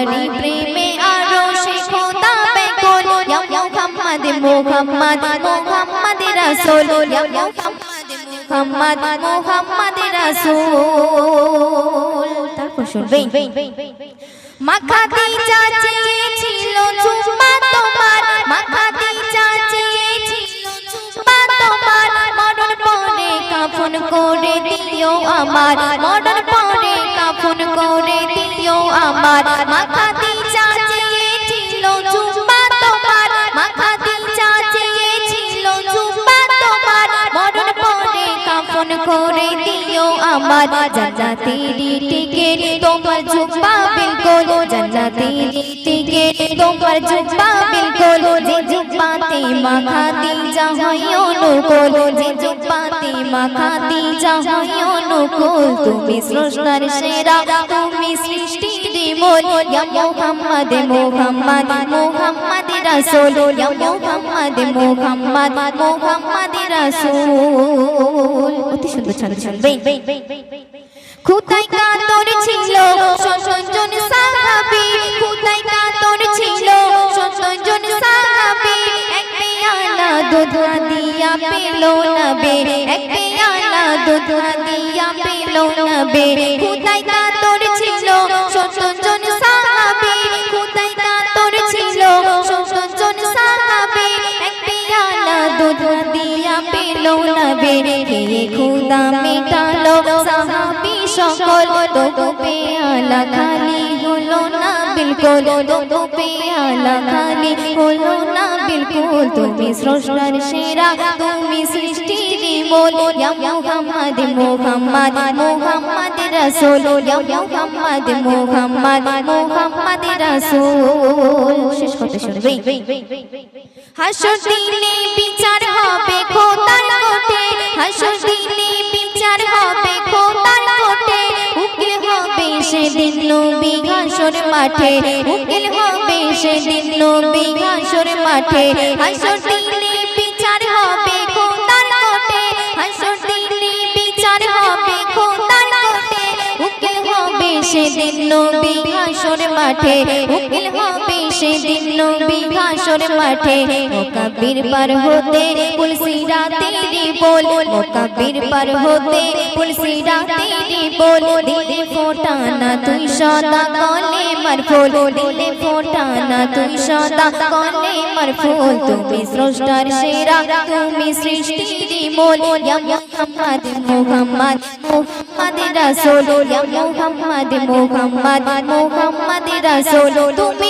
তোমারি প্রেমে আরও সে খোদা বেকুল ইয়া মুহাম্মদ মুহাম্মদ মুহাম্মদ রাসূল। ইয়া মুহাম্মদ মুহাম্মদ মুহাম্মদ রাসূল। তারপর শুনবেন মাখাতি তোমার। মাখাতি চাচিয়েছিল চুম্মা তোমার। মরণ পরে কাফন করে দিও আমার। মরণ পরে কাফন করে দিও আমার মাখাতি চাচিয়েছিল চুম্মা তোমার মাখাতি চাচিয়েছিল চুম্মা তোমার। মরণ পরে কাফন করে দিও আমার। জান্নাতেরি টিকেট তোমার জুব্বা বিলকুল। জান্নাতেরি টিকেট তোমার জুব্বা বিলকুল। যে জুব্বাতে মাখাতি যাহই অনুকূল যে জুব্বাতে মাখাতি যাহই অনুকূল তুমি স্রষ্টার সেরা। তুমি সৃষ্টির মূল ইয়া মুহাম্মদ মুহাম্মদ মুহাম্মদ রাসূল মুহাম্মদ মুহাম্মদ মুহাম্মদ রাসূল। অতি সুন্দর ছন্দ শুনবেন খুদাই কাতর ছিল সজন সাহাবী। খুদাই কাতর ছিল সজন সাহাবী। এক পেয়ালা দুধ দিয়া পেল নবে এক পেয়ালা দুধ দিয়া পেল নবে খুদাই কাতর ছিল সজন সাহাবী খুদাই কাতর ছিল? সজন সাহাবী এক পেয়ালা দুধ দিয়া পেল নবে কে খুদা মেটালো? সাহাবী সকল তো পেয়ালা খালি হলো না বিলকুল। তো পেয়ালা খালি হলো না বিলকুল। তুমি স্রষ্টার সেরা, তুমি সৃষ্টির মূল ইয়া মুহাম্মদ মুহাম্মদ মুহাম্মদ রাসূল ইয়া মুহাম্মদ মাঠে উকিল হবে সেদিন মাঠে। হাসর সেদিন নবী হাসর মাঠে উকিল হবে সেদিন নবী হাসর মাঠে মোকাবির পার হতে পুলসি রাতেরি বল মোকাবির পার হতে পুলসি রাতেরি বল দিলে ফোটানা তুই সদা কলে মারফুল দিলে ফোটানা তুই সদা কলে মারফুল তুমি স্রষ্টার সেরা তুমি সৃষ্টির মূল ইয়া মুহাম্মদ মুহাম্মদ মুহাম্মদ রাসূল ইয়া মুহাম্মদ মুহাম্মদ মুহাম্মদ রাসূল তুমি স্রষ্টার সেরা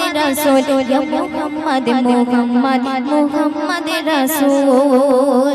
রাসূল ইয়া মুহাম্মদ মুহাম্মদ মুহাম্মদ